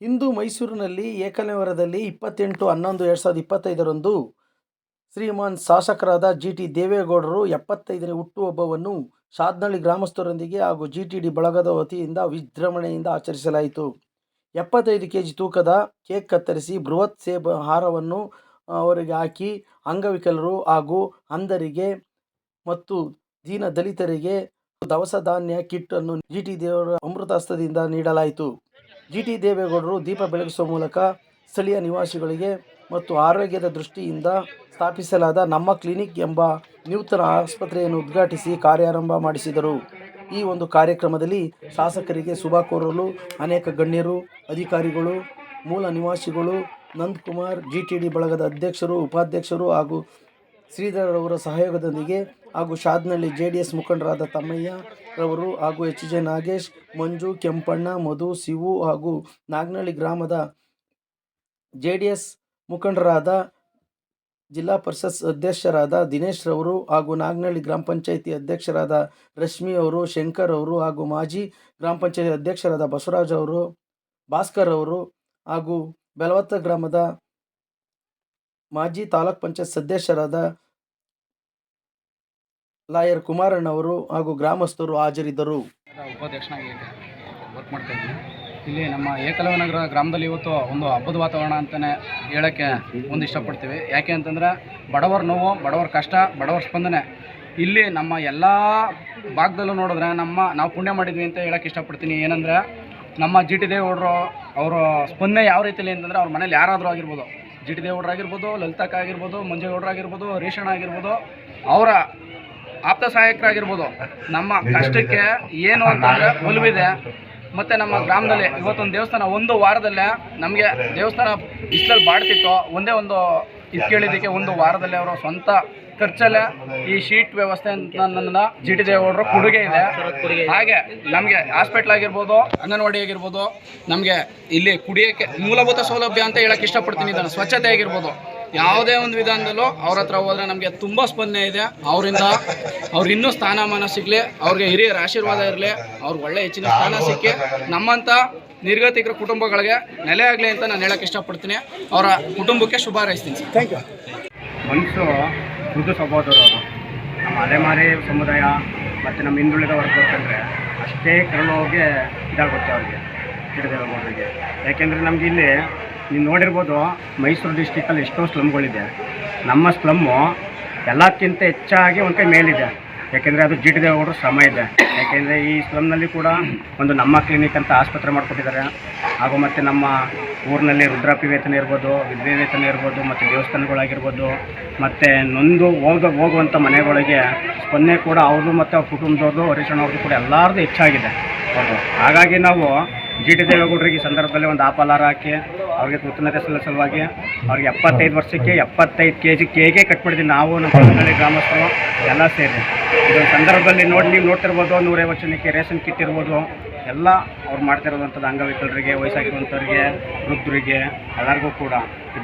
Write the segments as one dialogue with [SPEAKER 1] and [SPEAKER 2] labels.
[SPEAKER 1] ಇಂದು ಮೈಸೂರಿನಲ್ಲಿ ಏಕನಗರದಲ್ಲಿ ಇಪ್ಪತ್ತೆಂಟು, ಹನ್ನೊಂದು, ಎರಡು ಸಾವಿರದ ಇಪ್ಪತ್ತೈದರಂದು ಶ್ರೀಮಾನ್ ಶಾಸಕರಾದ ಜಿ ಟಿ ದೇವೇಗೌಡರು ಎಪ್ಪತ್ತೈದನೇ ಹುಟ್ಟುಹಬ್ಬವನ್ನು ಶಾದ್ನಳ್ಳಿ ಗ್ರಾಮಸ್ಥರೊಂದಿಗೆ ಹಾಗೂ ಜಿ ಟಿ ಡಿ ಬಳಗದ ವತಿಯಿಂದ ವಿಜೃಂಭಣೆಯಿಂದ ಆಚರಿಸಲಾಯಿತು. ಎಪ್ಪತ್ತೈದು ಕೆ ಜಿ ತೂಕದ ಕೇಕ್ ಕತ್ತರಿಸಿ ಬೃಹತ್ ಸೇಬ ಹಾರವನ್ನು ಅವರಿಗೆ ಹಾಕಿ ಅಂಗವಿಕಲರು ಹಾಗೂ ಅಂಧರಿಗೆ ಮತ್ತು ದೀನ ದಲಿತರಿಗೆ ದವಸ ಧಾನ್ಯ ಕಿಟ್ ಅನ್ನು ಜಿ ಟಿ ದೇವರ ಅಮೃತಾಸ್ತ್ರದಿಂದ ನೀಡಲಾಯಿತು. ಜಿ ಟಿ ದೇವೇಗೌಡರು ದೀಪ ಬೆಳಗಿಸುವ ಮೂಲಕ ಸ್ಥಳೀಯ ನಿವಾಸಿಗಳಿಗೆ ಮತ್ತು ಆರೋಗ್ಯದ ದೃಷ್ಟಿಯಿಂದ ಸ್ಥಾಪಿಸಲಾದ ನಮ್ಮ ಕ್ಲಿನಿಕ್ ಎಂಬ ನೂತನ ಆಸ್ಪತ್ರೆಯನ್ನು ಉದ್ಘಾಟಿಸಿ ಕಾರ್ಯಾರಂಭ ಮಾಡಿಸಿದರು. ಈ ಒಂದು ಕಾರ್ಯಕ್ರಮದಲ್ಲಿ ಶಾಸಕರಿಗೆ ಶುಭ ಕೋರಲು ಅನೇಕ ಗಣ್ಯರು, ಅಧಿಕಾರಿಗಳು, ಮೂಲ ನಿವಾಸಿಗಳು, ನಂದಕುಮಾರ್, ಜಿ ಟಿ ಡಿ ಬಳಗದ ಅಧ್ಯಕ್ಷರು, ಉಪಾಧ್ಯಕ್ಷರು ಹಾಗೂ ಶ್ರೀಧರ್ ಅವರ ಸಹಯೋಗದೊಂದಿಗೆ ಹಾಗೂ ಶಾದ್ನಳ್ಳಿ ಜೆ ಡಿ ಎಸ್ ಮುಖಂಡರಾದ ತಮ್ಮಯ್ಯ ರವರು ಹಾಗೂ ಎಚ್ ಜೆ ನಾಗೇಶ್, ಮಂಜು, ಕೆಂಪಣ್ಣ, ಮಧು, ಶಿವು ಹಾಗೂ ನಾಗನಹಳ್ಳಿ ಗ್ರಾಮದ ಜೆ ಡಿ ಎಸ್ ಮುಖಂಡರಾದ ಜಿಲ್ಲಾ ಪರಿಷತ್ ಅಧ್ಯಕ್ಷರಾದ ದಿನೇಶ್ ರವರು ಹಾಗೂ ನಾಗನಹಳ್ಳಿ ಗ್ರಾಮ ಪಂಚಾಯಿತಿ ಅಧ್ಯಕ್ಷರಾದ ರಶ್ಮಿ ಅವರು, ಶಂಕರ್ ಅವರು ಹಾಗೂ ಮಾಜಿ ಗ್ರಾಮ ಪಂಚಾಯತಿ ಅಧ್ಯಕ್ಷರಾದ ಬಸವರಾಜ್ ಅವರು, ಭಾಸ್ಕರ್ ಅವರು ಹಾಗೂ ಬೆಲವತ್ತ ಗ್ರಾಮದ ಮಾಜಿ ತಾಲೂಕ್ ಪಂಚಾಯತ್ ಸದಸ್ಯರಾದ ಲಾಯರ್ ಕುಮಾರಣ್ಣವರು ಹಾಗೂ ಗ್ರಾಮಸ್ಥರು ಹಾಜರಿದ್ದರು.
[SPEAKER 2] ಉಪಾಧ್ಯಕ್ಷನಾಗಿ ವರ್ಕ್ ಮಾಡ್ತಾ ಇದ್ದೀನಿ. ಇಲ್ಲಿ ನಮ್ಮ ಏಕಲವ್ಯನಗರ ಗ್ರಾಮದಲ್ಲಿ ಇವತ್ತು ಒಂದು ಹಬ್ಬದ ವಾತಾವರಣ ಅಂತಲೇ ಹೇಳೋಕ್ಕೆ ಒಂದು ಇಷ್ಟಪಡ್ತೀವಿ. ಯಾಕೆ ಅಂತಂದರೆ ಬಡವರ ನೋವು, ಬಡವರ ಕಷ್ಟ, ಬಡವರ ಸ್ಪಂದನೆ. ಇಲ್ಲಿ ನಮ್ಮ ಎಲ್ಲ ಭಾಗದಲ್ಲೂ ನೋಡಿದ್ರೆ ನಮ್ಮ ನಾವು ಪುಣ್ಯ ಮಾಡಿದ್ವಿ ಅಂತ ಹೇಳೋಕ್ಕೆ ಇಷ್ಟಪಡ್ತೀನಿ. ಏನಂದರೆ ನಮ್ಮ ಜಿ ಟಿ ದೇವೇಗೌಡರು ಅವರ ಸ್ಪಂದನೆ ಯಾವ ರೀತಿಯಲ್ಲಿ ಅಂತಂದರೆ ಅವ್ರ ಮನೇಲಿ ಯಾರಾದರೂ ಆಗಿರ್ಬೋದು. ಜಿ ಟಿ ದೇವೇಗೌಡರು ಆಗಿರ್ಬೋದು, ಲಲಿತಕ್ಕ ಆಗಿರ್ಬೋದು, ಮಂಜೇಗೌಡರು ಆಗಿರ್ಬೋದು ರೇಷಣ್ಣ ಆಗಿರ್ಬೋದು, ಅವರ ಆಪ್ತ ಸಹಾಯಕರಾಗಿರ್ಬೋದು. ನಮ್ಮ ಕಷ್ಟಕ್ಕೆ ಏನು ಅಂತಂದರೆ ಒಲವಿದೆ. ಮತ್ತು ನಮ್ಮ ಗ್ರಾಮದಲ್ಲಿ ಇವತ್ತೊಂದು ದೇವಸ್ಥಾನ ಒಂದು ವಾರದಲ್ಲೇ ನಮಗೆ ದೇವಸ್ಥಾನ ಇಷ್ಟಲ್ಲಿ ಬಾಡ್ತಿತ್ತು. ಒಂದೇ ಒಂದು ಇದು ಕೇಳಿದ್ದಕ್ಕೆ ಒಂದು ವಾರದಲ್ಲೇ ಅವರ ಸ್ವಂತ ಖರ್ಚಲ್ಲೇ ಈ ಶೀಟ್ ವ್ಯವಸ್ಥೆ ಅಂತ ನನ್ನ ಜಿ ಟಿ ದೇವರ ಕೊಡುಗೆ ಇದೆ. ಹಾಗೆ ನಮಗೆ ಹಾಸ್ಪಿಟ್ಲ್ ಆಗಿರ್ಬೋದು ಅಂಗನವಾಡಿ ಆಗಿರ್ಬೋದು ನಮಗೆ ಇಲ್ಲಿ ಕುಡಿಯೋಕ್ಕೆ ಮೂಲಭೂತ ಸೌಲಭ್ಯ ಅಂತ ಹೇಳಕ್ಕೆ ಇಷ್ಟಪಡ್ತೀನಿ. ಇದನ್ನು ಸ್ವಚ್ಛತೆ ಆಗಿರ್ಬೋದು. ಯಾವುದೇ ಒಂದು ವಿಧಾನದಲ್ಲೂ ಅವ್ರ ಹತ್ರ ಹೋದ್ರೆ ನಮಗೆ ತುಂಬ ಸ್ಪಂದನೆ ಇದೆ. ಅವರಿಂದ ಅವ್ರು ಇನ್ನೂ ಸ್ಥಾನಮಾನ ಸಿಗಲಿ ಅವ್ರಿಗೆ ಹಿರಿಯರ ಆಶೀರ್ವಾದ ಇರಲಿ ಅವ್ರಿಗೆ ಒಳ್ಳೆ ಹೆಚ್ಚಿನ ಸ್ಥಾನ ಸಿಕ್ಕಿ ನಮ್ಮಂಥ ನಿರ್ಗತಿಕರ ಕುಟುಂಬಗಳಿಗೆ ನೆಲೆ ಆಗಲಿ ಅಂತ ನಾನು ಹೇಳಕ್ಕೆ ಇಷ್ಟಪಡ್ತೀನಿ. ಅವರ ಕುಟುಂಬಕ್ಕೆ ಶುಭ ಹಾರೈಸ್ತೀನಿ ಸರ್. ಥ್ಯಾಂಕ್ ಯು
[SPEAKER 3] ಮನುಷ್ಯರು ಮೃದು ಸ್ವಭಾವದವರು ನಮ್ಮ ಅಲೆಮಾರಿ ಸಮುದಾಯ ಮತ್ತು ನಮ್ಮ ಹಿಂದುಳಿದ ವರ್ಗ ಅಂತಂದರೆ ಅಷ್ಟೇ ಕರುಣವಾಗಿ ಇದಾಗುತ್ತೆ ಅವ್ರಿಗೆ. ಹಿಡಿದೇವರಿಗೆ ಯಾಕೆಂದರೆ ನಮಗೆ ಇಲ್ಲಿ ನೀವು ನೋಡಿರ್ಬೋದು ಮೈಸೂರು ಡಿಸ್ಟಿಕಲ್ಲಿ ಎಷ್ಟೋ ಸ್ಲಮ್ಗಳಿದೆ. ನಮ್ಮ ಸ್ಲಮ್ಮು ಎಲ್ಲಕ್ಕಿಂತ ಹೆಚ್ಚಾಗಿ ಒಂದು ಕೈ ಮೇಲಿದೆ. ಯಾಕೆಂದರೆ ಅದು ಜಿ ಟಿ ದೇವೇಗೌಡರು ಶ್ರಮ ಇದೆ. ಯಾಕೆಂದರೆ ಈ ಸ್ಲಮ್ನಲ್ಲಿ ಕೂಡ ಒಂದು ನಮ್ಮ ಕ್ಲಿನಿಕ್ ಅಂತ ಆಸ್ಪತ್ರೆ ಮಾಡಿಕೊಟ್ಟಿದ್ದಾರೆ. ಹಾಗೂ ಮತ್ತು ನಮ್ಮ ಊರಿನಲ್ಲಿ ರುದ್ರಾಪಿ ವೇತನ ಇರ್ಬೋದು ವಿದ್ವೆ ವೇತನ ಇರ್ಬೋದು, ಮತ್ತು ದೇವಸ್ಥಾನಗಳಾಗಿರ್ಬೋದು, ಮತ್ತು ನೊಂದು ಹೋಗ ಹೋಗುವಂಥ ಮನೆಗಳಿಗೆ ಸ್ಪಂದನೆ ಕೂಡ ಅವ್ರದ್ದು ಮತ್ತು ಅವ್ರ ಕುಟುಂಬದವ್ರದ್ದು ಅವ್ರದ್ದು ಕೂಡ ಎಲ್ಲರದ್ದು ಹೆಚ್ಚಾಗಿದೆ. ಹಾಗಾಗಿ ನಾವು ಜಿ ಟಿ ದೇವೇಗೌಡರಿಗೆ ಸಂದರ್ಭದಲ್ಲಿ ಒಂದು ಆಪಲಾರ ಹಾಕಿ ಅವ್ರಿಗೆ ಕೃತಜ್ಞತೆ ಸಲ್ಲ ಸಲುವಾಗಿ ಅವ್ರಿಗೆ ಎಪ್ಪತ್ತೈದು ವರ್ಷಕ್ಕೆ ಎಪ್ಪತ್ತೈದು ಕೆ ಜಿ ಕೇಗೆ ಕಟ್ಬಿಡ್ತೀವಿ ನಾವು ನಮ್ಮ ಗ್ರಾಮಸ್ಥರು ಎಲ್ಲ ಸೇರಿ. ಇದೊಂದು ಸಂದರ್ಭದಲ್ಲಿ ನೋಡಿ ನೀವು ನೋಡ್ತಿರ್ಬೋದು, ನೂರೈವತ್ತು ಜನಕ್ಕೆ ರೇಷನ್ ಕಿಟ್ ಇರ್ಬೋದು. ಎಲ್ಲ ಅವ್ರು ಮಾಡ್ತಿರೋದಂಥದ್ದು ಅಂಗವಿಕಲರಿಗೆ, ವಯಸ್ಸಾಗಿರುವಂಥವ್ರಿಗೆ, ವೃದ್ಧರಿಗೆ, ಎಲ್ಲರಿಗೂ ಕೂಡ.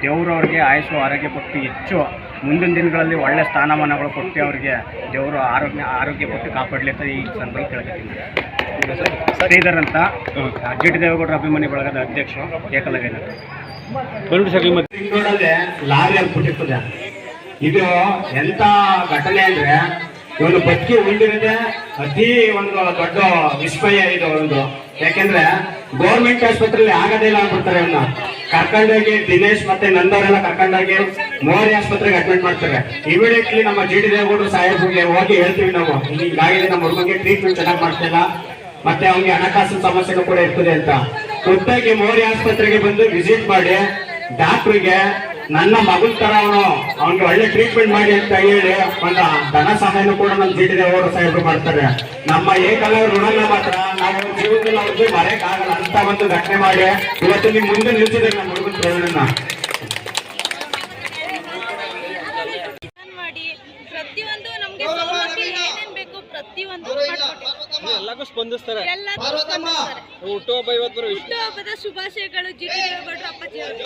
[SPEAKER 3] ದೇವರು ಅವ್ರಿಗೆ ಆಯಸ್ಸು, ಆರೋಗ್ಯ ಭಕ್ತಿ ಹೆಚ್ಚು. ಮುಂದಿನ ದಿನಗಳಲ್ಲಿ ಒಳ್ಳೆ ಸ್ಥಾನಮಾನಗಳು ಕೊಟ್ಟು ಅವರಿಗೆ ದೇವರು ಆರೋಗ್ಯ ಆರೋಗ್ಯ ಕೊಟ್ಟು ಕಾಪಾಡಲಿ ಅಂತ ಈ ಸಂದರ್ಭ ಕೇಳ್ಕೊತೀನಿ. ಶ್ರೀಧರ್ ಅಂತ. ಜಿ ಟಿ ದೇವೇಗೌಡರ ಅಭಿಮಾನಿ ಬಳಗದ ಅಧ್ಯಕ್ಷ ಏಕಲವ್ಯ
[SPEAKER 4] ಲಾರಿ ಅಲ್ಲಿ ಬಿಟ್ಟಿರ್ತದೆ ಇದು ಎಂತ ಘಟನೆ ಅಂದ್ರೆ ಇವನು ಬದುಕಿ ಉಳಿದಿರೋದೇ ಅತಿ ಒಂದು ದೊಡ್ಡ ವಿಸ್ಮಯ ಇದು ಒಂದು. ಯಾಕೆಂದ್ರೆ ಗೌರ್ಮೆಂಟ್ ಆಸ್ಪತ್ರೆಯಲ್ಲಿ ಆಗೋದೇ ಇಲ್ಲ ಅಂದ್ಬಿಡ್ತಾರೆ ಇವನ್ನ ಕರ್ಕೊಂಡೋಗಿ ದಿನೇಶ್ ಮತ್ತೆ ನಂದವರೆಲ್ಲ ಕರ್ಕೊಂಡೋಗಿ ಮೋರಿ ಆಸ್ಪತ್ರೆಗೆ ಅಡ್ಮಿಟ್ ಮಾಡ್ತಾರೆ. ಇಮಿಡಿಯೇಟ್ಲಿ ನಮ್ಮ ಜಿ ಡಿ ದೇವೇಗೌಡರು ಸಾಹೇಬ್ರಿಗೆ ಹೋಗಿ ಹೇಳ್ತೀವಿ ನಾವು. ಹಿಂಗಾಗಿದೆ ನಮ್ಮ ಹುಡುಗಂಗೆ ಟ್ರೀಟ್ಮೆಂಟ್ ಚೆನ್ನಾಗಿ ಮಾಡ್ತಿಲ್ಲ. ಮತ್ತೆ ಅವ್ನಿಗೆ ಹಣಕಾಸಿನ ಸಮಸ್ಯೆನೂ ಕೂಡ ಇರ್ತದೆ ಅಂತ. ಖುದ್ದಾಗಿ ಮೋರಿ ಆಸ್ಪತ್ರೆಗೆ ಬಂದು ವಿಸಿಟ್ ಮಾಡಿ ಡಾಕ್ಟ್ರಿಗೆ ನನ್ನ ಮಗನ ತರ ಅವನು, ಅವನಿಗೆ ಒಳ್ಳೆ ಟ್ರೀಟ್ಮೆಂಟ್ ಮಾಡಿ ಅಂತ ಹೇಳಿ ಒಂದು ಧನ ಸಹಾಯನೂ ಕೂಡ ನಮ್ಮ ಜಿ ಟಿ ದೇವರು ಸಾಹೇಬರು ಮಾಡ್ತಾರೆ. ನಮ್ಮ ಏಕಲ ಋಣನ ಮಾತ್ರ ನಾವು ಜೀವನದಲ್ಲಿ ಅವ್ರಿಗೆ ಮರೆಯಕ್ ಆಗಲ್ಲ ಅಂತ ಒಂದು ಘಟನೆ ಮಾಡಿ, ಇವತ್ತು ನಿಮ್ ಮುಂದೆ ನಿಲ್ಸಿದ್ರೆ ನಮ್ಮ ಹುಡುಗನ ಪ್ರವೀಣನ
[SPEAKER 5] ಮಾಡಿ ಪ್ರತಿಯೊಂದು ನಮ್ಗೆ ಪ್ರತಿಯೊಂದು.
[SPEAKER 2] ಎಲ್ಲಕ್ಕೂ ಸ್ಪಂದಿಸ್ತಾರೆ.
[SPEAKER 5] ಸ್ಪಂದಿಸ್ತಾರೆ.
[SPEAKER 2] ಹುಟ್ಟುಹಬ್ಬ ಇವತ್ತು
[SPEAKER 5] ಹುಟ್ಟುಹಬ್ಬದ ಶುಭಾಶಯಗಳು ಜಿ ಟಿ ದೇವೇಗೌಡರು ಅಪ್ಪಾಜಿ ಅವರು